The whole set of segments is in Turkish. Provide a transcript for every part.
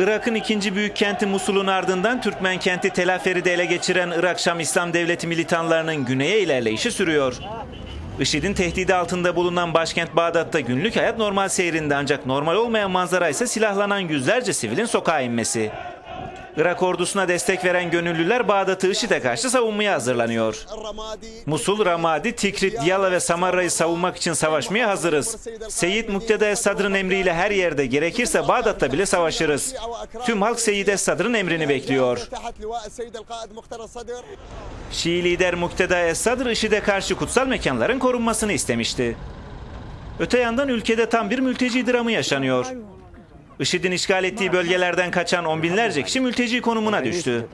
Irak'ın ikinci büyük kenti Musul'un ardından Türkmen kenti Tel Afer'i ele geçiren Irak Şam İslam Devleti militanlarının güneye ilerleyişi sürüyor. IŞİD'in tehdidi altında bulunan başkent Bağdat'ta günlük hayat normal seyrinde ancak normal olmayan manzara ise silahlanan yüzlerce sivilin sokağa inmesi. Irak ordusuna destek veren gönüllüler Bağdat'ı IŞİD'e karşı savunmaya hazırlanıyor. Musul, Ramadi, Tikrit, Diyala ve Samarra'yı savunmak için savaşmaya hazırız. Seyyid Mukteda Es-Sadr'ın emriyle her yerde gerekirse Bağdat'ta bile savaşırız. Tüm halk Seyyid Es-Sadr'ın emrini bekliyor. Şii lider Mukteda Es-Sadr IŞİD'e karşı kutsal mekanların korunmasını istemişti. Öte yandan ülkede tam bir mülteci dramı yaşanıyor. IŞİD'in işgal ettiği bölgelerden kaçan on binlerce kişi mülteci konumuna düştü.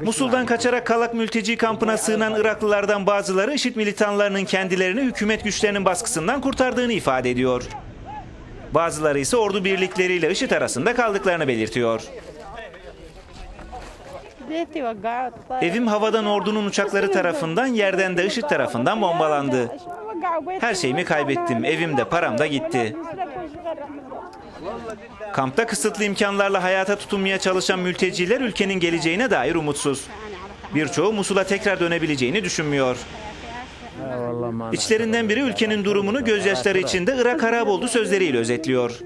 Musul'dan kaçarak Kalak mülteci kampına sığınan Iraklılardan bazıları IŞİD militanlarının kendilerini hükümet güçlerinin baskısından kurtardığını ifade ediyor. Bazıları ise ordu birlikleriyle IŞİD arasında kaldıklarını belirtiyor. Evim havadan ordunun uçakları tarafından yerden de IŞİD tarafından bombalandı. Her şeyimi kaybettim. Evim de param da gitti. Kampta kısıtlı imkanlarla hayata tutunmaya çalışan mülteciler ülkenin geleceğine dair umutsuz. Birçoğu Musul'a tekrar dönebileceğini düşünmüyor. İçlerinden biri ülkenin durumunu gözyaşları içinde Irak harap oldu sözleriyle özetliyor.